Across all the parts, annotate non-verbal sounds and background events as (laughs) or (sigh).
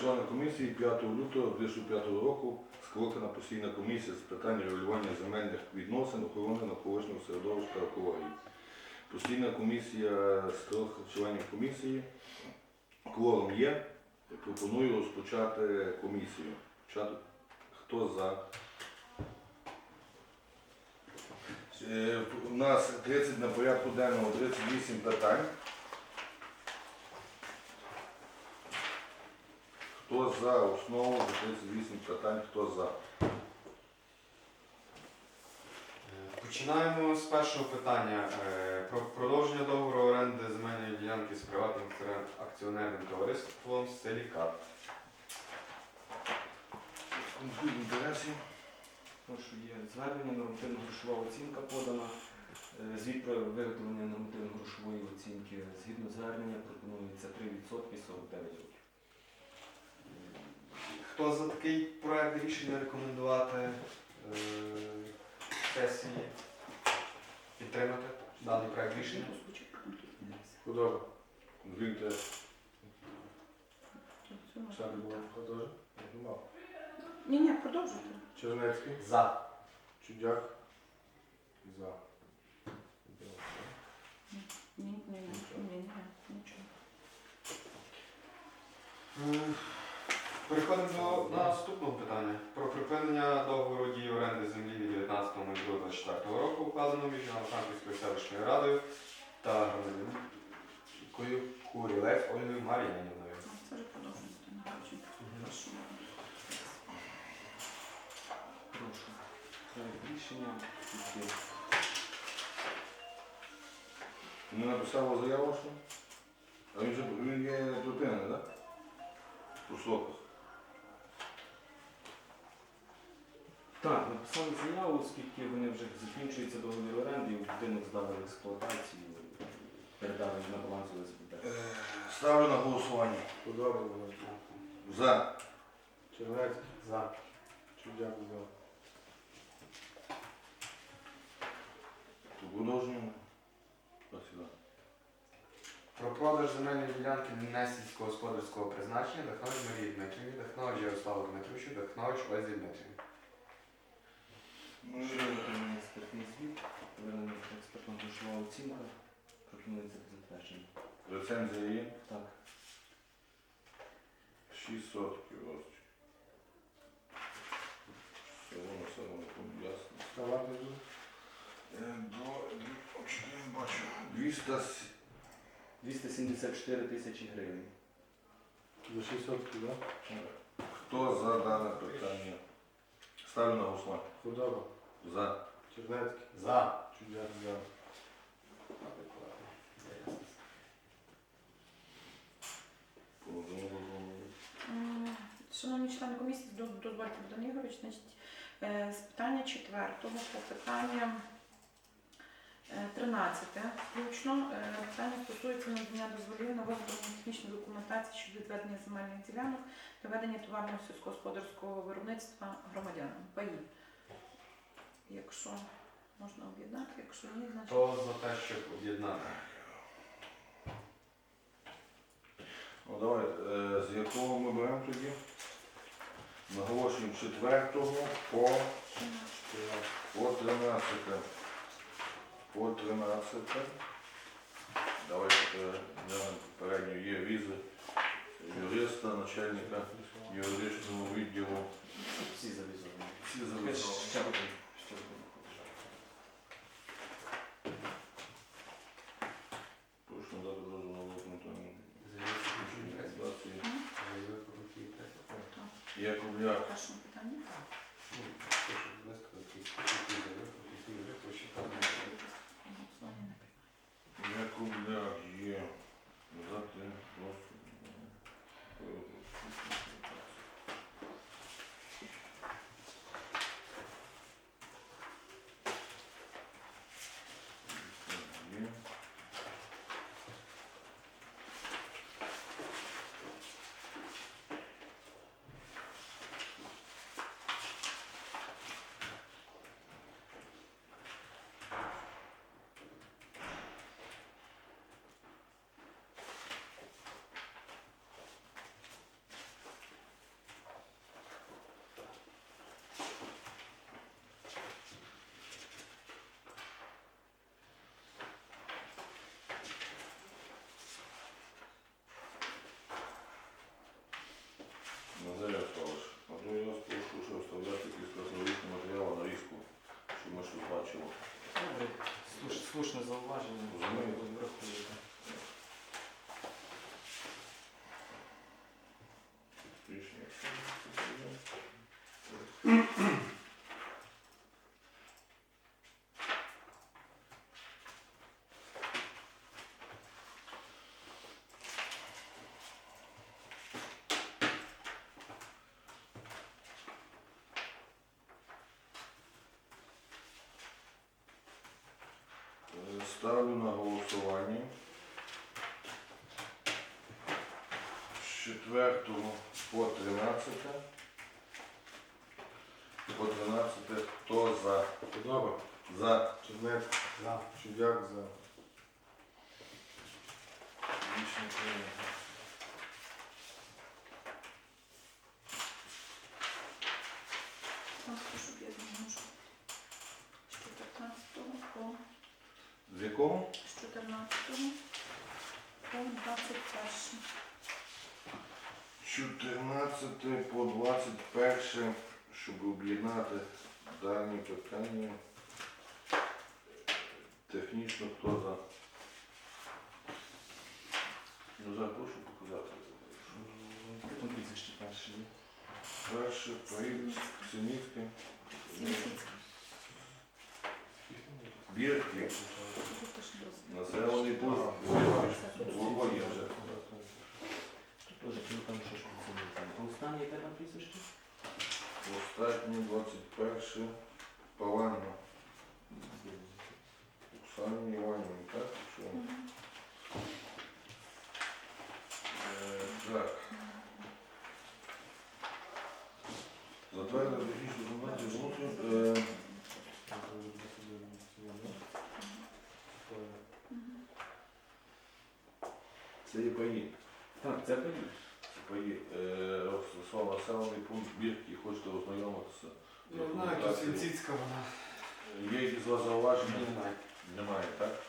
члени комісії 5 лютого 2005 року скликана постійна комісія з питань регулювання земельних відносин, охорони навколишнього середовища та екології. Постійна комісія з трьох членів комісії. Кворум є. Пропоную розпочати комісію. Хто за? Е, У нас 30 на порядку денного 38 питань. Хто за основу за 38 питань, хто за? Починаємо з першого питання. Е, Про продовження договору оренди земельної ділянки з приватним акціонерним товариством Селікат. Конфлікт інтересів. Прошу, є звернення, нормативно-грошова оцінка подана. Е, Звіт про виготовлення нормативно-грошової оцінки згідно звернення пропонується 3% 49 років. Хто за такий проект рішення рекомендувати е, сесії? Підтримати даний проект рішення? Худоба. Конфлікт інтересів. Олександр Буленко теж? Нема. Ні, ні, продовжуйте. Чернецький. За. Чудяк. За. Ні, ні, ні, ні, ні, нічого. Е, Переходимо до наступного питання. Про припинення договору дії оренди землі від 19.02.24 року, укладеного між Івано-Франківською селищною радою та громадянкою Курілець Ольгою Мар'янівною. Це вже продовжуйте. не. Прошу. Рішення. Є. Не заяву, що? А він же він є тротинний, так? У Так, написали заяву, оскільки вони вже закінчується договір оренди, і будинок здали в експлуатацію, передали на баланс ОСББ. Е, Ставлю на голосування. Худоба. За. Чернецький. За. Чудяк за. Продовжуємо. Спасибо. Про продаж земельної ділянки несільськогосподарського призначення Дахнович Марії Дмитрівні, Дахнович Ярославу Дмитровичу, Дахнович Ользі Дмитрівні. Ну, Ще експертний звіт, проведена експертна грошова оцінка, пропонується до затвердження. Рецензія є. Так. 6 сотків розчин. Все воно все воно ясно. Ставати тут. Е, До, очки бачу. 200 с- 274 тисячі гривень. За 600, да? Хто за дане питання? Ставлю на голосування. Худоба. За. Чернецький. За. Чудяк за. М, Шановні члени комісії, до- дозвольте, Богдан Ігорович, значить, е, з питання четвертого по питання е, 13 включно. Е, Питання стосується надання дозволів на виготовлення технічної документації щодо відведення земельних ділянок та ведення товарного сільськогосподарського виробництва громадянам. Паї. Якщо можна об'єднати, якщо ні, значить. Хто за те, щоб об'єднати? Ну давай, е, з якого ми беремо тоді? Наголошуємо з 4 по, по 13. По 13. Давайте глянемо попередньо є візи юриста, начальника юридичного відділу. Всі завізовані. Всі Ще 하시는 Ставлю на голосування. З 4 по 13. По 13 хто за? Добре. За. Чернецький. За. Чудяк за. Рішення прийнято. Так, прошу об'єднання можу. З 14 по З якого? з 14 по 21. 14 по 21, щоб об'єднати дані питання. Технічно хто за? Ну, за прошу показати. Потім прізвище перше. є. Перше, Парід, Синіцький, Сімсіцька. Бірки, Тут населений пункт, Володя вже. Тут теж ну, там що ж там. Останнє яке там прізвище? Останнє 21 Паланна. Оксані Іванівні, так? Що? Це є паї. Так, це паї. Це паї. Е, Слава, населений пункт Бірки, хочете ознайомитися. Ну, знаю, тут Сінціцька вона. Є якісь у вас зауваження? Немає. Немає, так?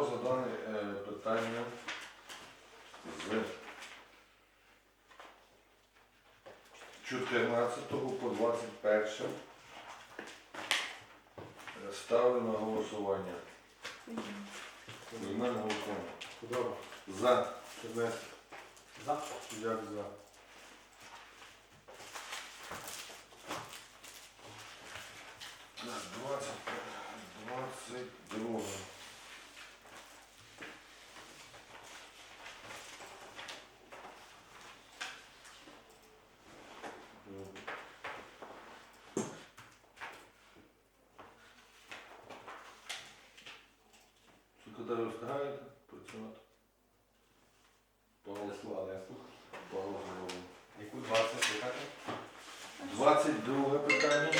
Хто за дане е, питання з 14 по 21 Е, ставлю на голосування. Мгм. Голосування. Подоба. За. Чернецький. За. Чудяк за. Так, 20, 22. Секретарі встигаєте працювати? Паузу. Але я слухаю. Паузу робимо. Яку 20 слухати? 22 питання.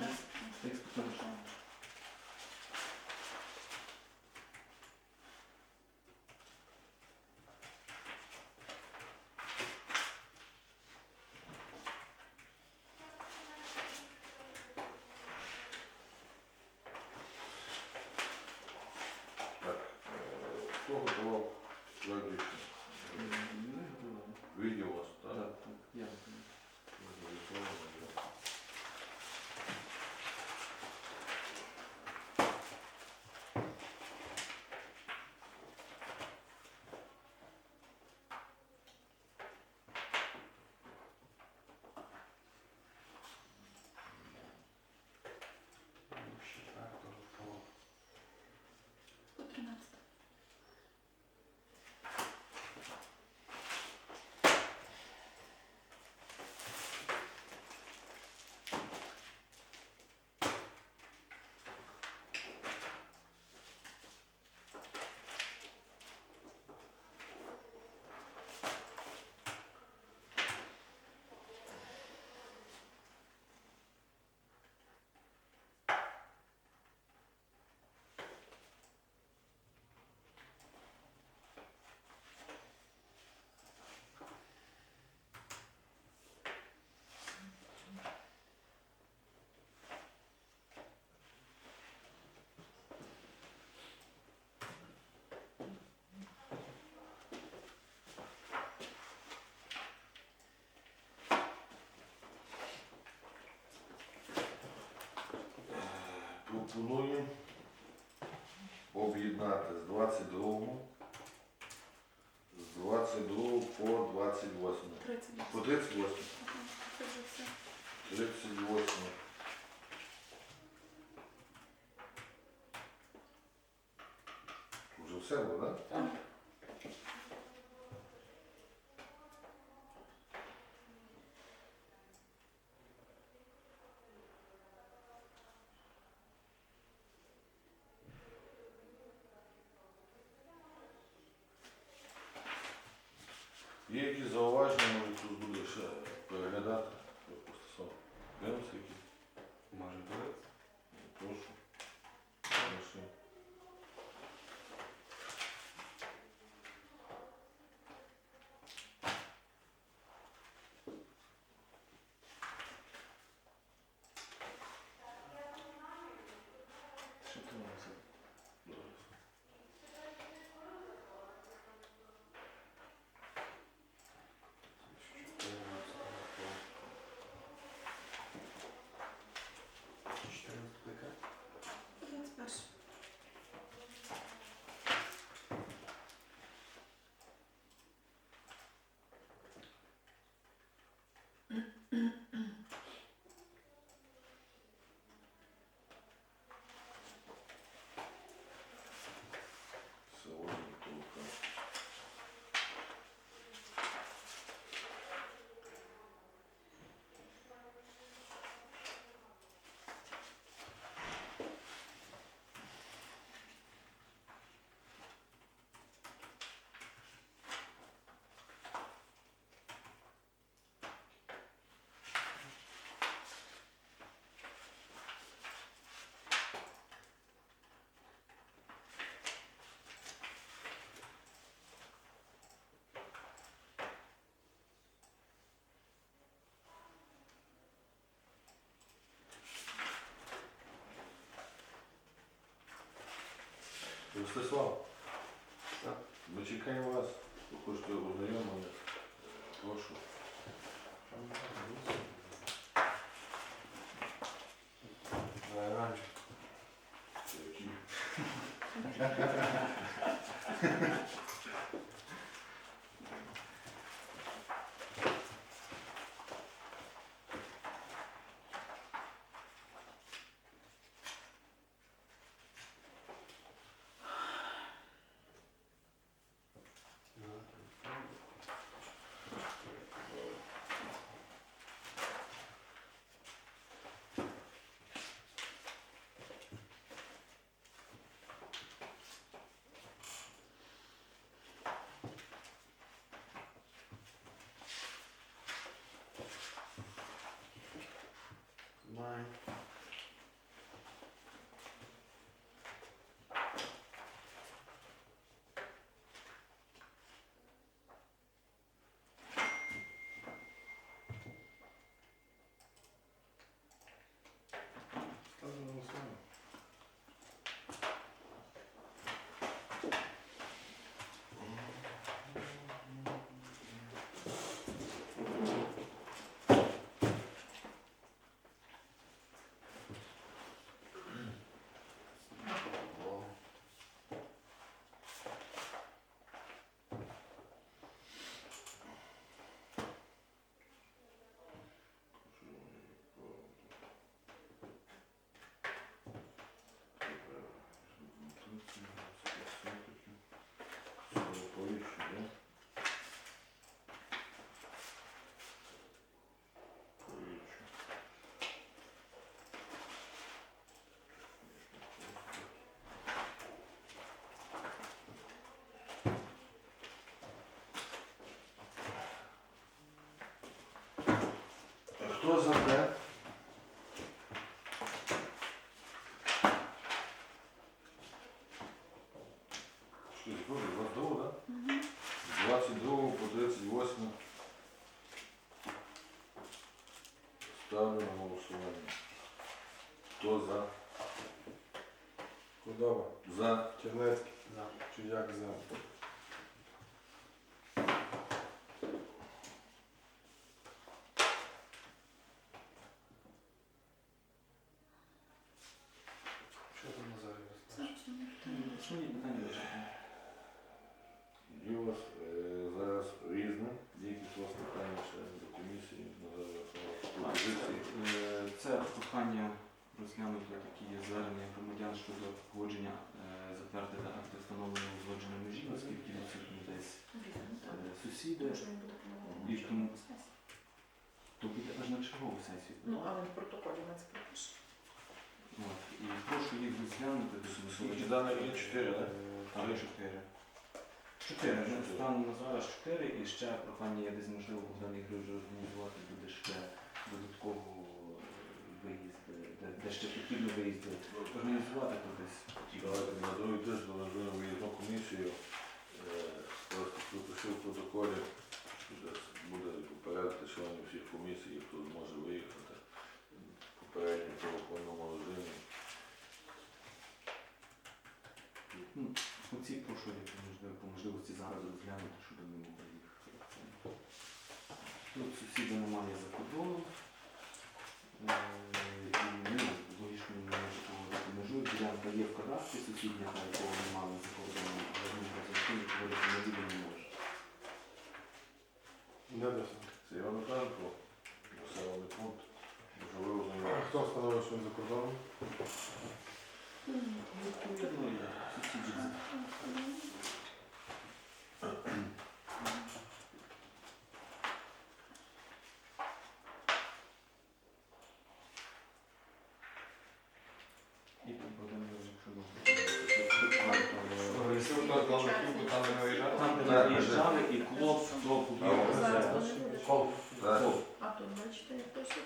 Експортна грошова. Так, е, хто готував проект рішення? М, Не готували. Відділ у вас, так? Так, так, я готую. З 4 по По 13. Пропоную об'єднати з 22 з 22 по 28. 38. По 38. Ага, Це вже все. 38. Уже все було, так? Так. Є якісь зауваження, може тут буде ще переглядати. Стосовно. Дивимося які. Може бути. Прошу. Прошу. Що тримався? Чотирнадцятий яка? 21. Сьогодні тут. Ростислав, Так. ми чекаємо вас. Ви хочете ознайомлення. Прошу. Давай (laughs) mine. Ставлю на голосування. Хто за? Худоба. За. Чернецький. За. Чудяк за. Що там Назарій Це основне питання. Основні питання вичерпані. Є у вас е, зараз різне, є якісь у вас питання ще до комісії, на зараз пропозиції. Е, Це прохання розглянути такі звернення громадян щодо погодження е, затвердити акти встановлення узгодження межі, оскільки відсутні десь Різне, е, сусіди, Може, він буде тому- то буде аж на чергову сесію. Ну, але в протоколі ми це пропишемо. От. І прошу їх розглянути до Скільки дане є? Чотири, так? Так, Три? чотири. Чотири. Ну, Станом на зараз чотири, і ще прохання є десь можливо Богдан Ігорович організувати буде ще додатково е, виїзд, е, де, де ще потрібно виїзди. Організувати то десь. Давайте на другий тиждень організуємо виїзну комісію. Пропишу в протоколі, буде попередити членів всіх комісій, хто зможе виїхати попередньо в телефонному режимі. Ну, Оці прошу я по можливості зараз розглянути, щоб ми могли їх. це. Тут сусіда немає за кордоном. Е, І ну, не є в кадастрі сусідня, та якого немає за кордоном, але ну, не буде не може. Це Івано-Франко, населений пункт, можливо, А знайомий. Хто встановив, що він за кордоном? Відповідно, і сусідів за І тут Богдан Ігорович, якщо можна. Якщо хто з нових там не виїжджати? Там, де Так, ми виїжджали, і клоп, то побіг. А, Зараз Це- вони будуть. Кол. Так, Клоп. А тут, бачите, як пишуть.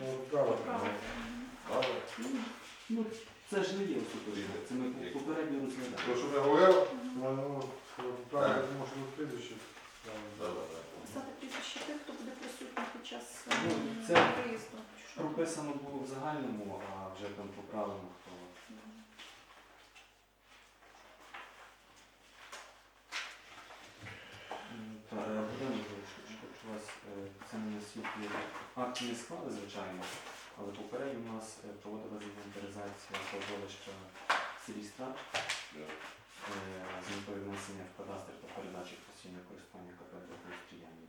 Ну, право. Правда. добре. Ну, це ж не є остаточне, це ми попередньо То, розглядали. що ми говорили? Ну, ну, правильно, я думаю, що тут прізвище. Добре, так. Писати прізвище тих, хто буде присутній під час е, Ну, це виїзду. Прописано було в загальному, а вже там поправлено хто. М, Та, е, Богдан хочу вас, е, це не наскільки акт не склали, звичайно, але попередньо у нас е, проводилася інвентаризація кладовища Сірістра Так. з метою внесення в кадастр та передачі в постійне користування КП «Добростояння».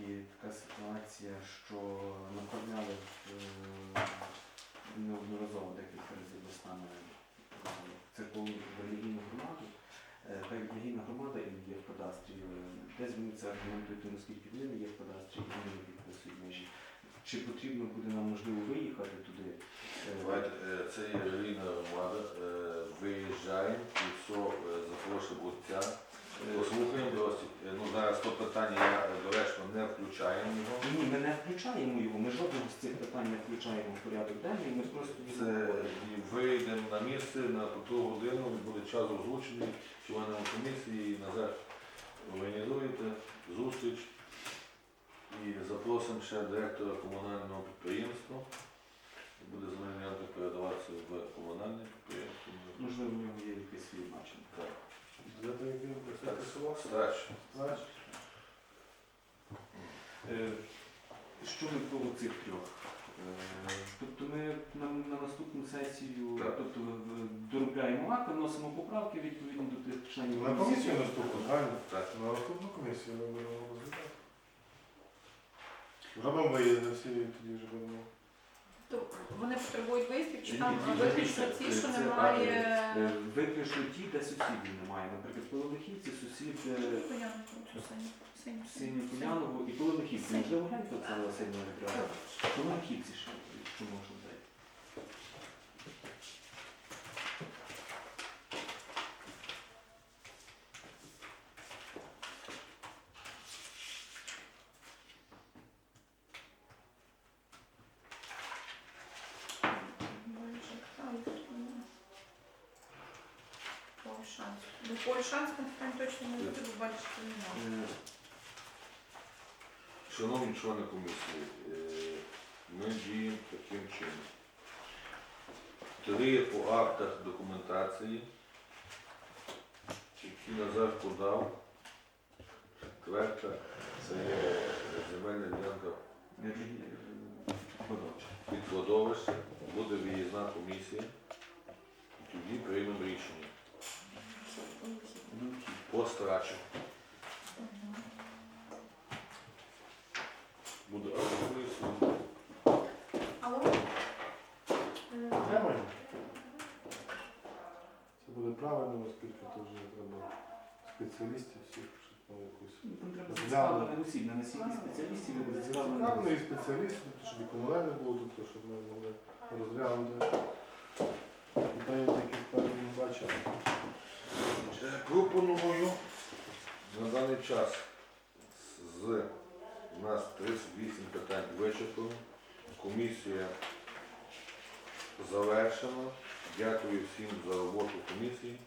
І така ситуація, що направляли е, неодноразово декілька разів листами е, церковну релігійну громаду. Е, як релігійна громада і є в кадастрі, е, вони це аргументують, тим, оскільки вони є в кадастрі і вони не підписують межі. Чи потрібно буде нам можливо виїхати туди? Це є релігійна громада, виїжджаємо і все, запрошуємо отця. е, Послухаємо досить. Е, Ну, зараз то питання я е, доречно не включаємо його. Ні, ми не включаємо його, ми жодного з цих питань не включаємо в порядок денний, ми просто їх Це обговорюємо. і вийдемо на місце на ту годину, буде час озвучений, членам комісії, назад організуєте зустріч і запросимо ще директора комунального підприємства. Буде земельні передаватися в комунальне підприємство. Можливо, в нього є якесь свій бачення. Так. Який представник села? Старший. Знаєш? Е, Щодо того цих трьох. Е, Тобто ми на, на наступну сесію Так. тобто, в- доробляємо акт, вносимо поправки відповідно до тих членів. На комісію наступну, правильно? Так. На наступну комісію ми будемо розглядати. Робимо виїзди всі, тоді вже будемо. То вони потребують виїздів, чи там виключно ті, що немає. Е, Виключно ті, де сусідів немає. Наприклад, Полонихівці, сусід е, синю- синю- Полянову і Полонихівці. Можливо, гляньте Оксана Васильівна Вікторовна. Полонихівці ще, якщо можна Ольшанську. Бо по Ольшанському точно не буде, бо бачите, немає. Е, Шановні члени комісії, е, ми діємо таким чином. Три по актах документації, які Назар подав. Четверта це є земельна ділянка під буде виїзна комісія. І тоді приймемо рішення Ну, Буде комісія. Алло? Це буде правильно, оскільки то вже треба спеціалістів всіх, щоб там якусь. Ну, Там треба зацікавлені не стільки спеціалістів, Зацікавлені зацікавлені. спеціалісти, тобто, щоб і комунальні було тут, щоб ми могли розглянути. Питання такі певні не бачили. Пропоную на даний час з у нас 38 питань вичерпано. Комісія завершена. Дякую всім за роботу комісії.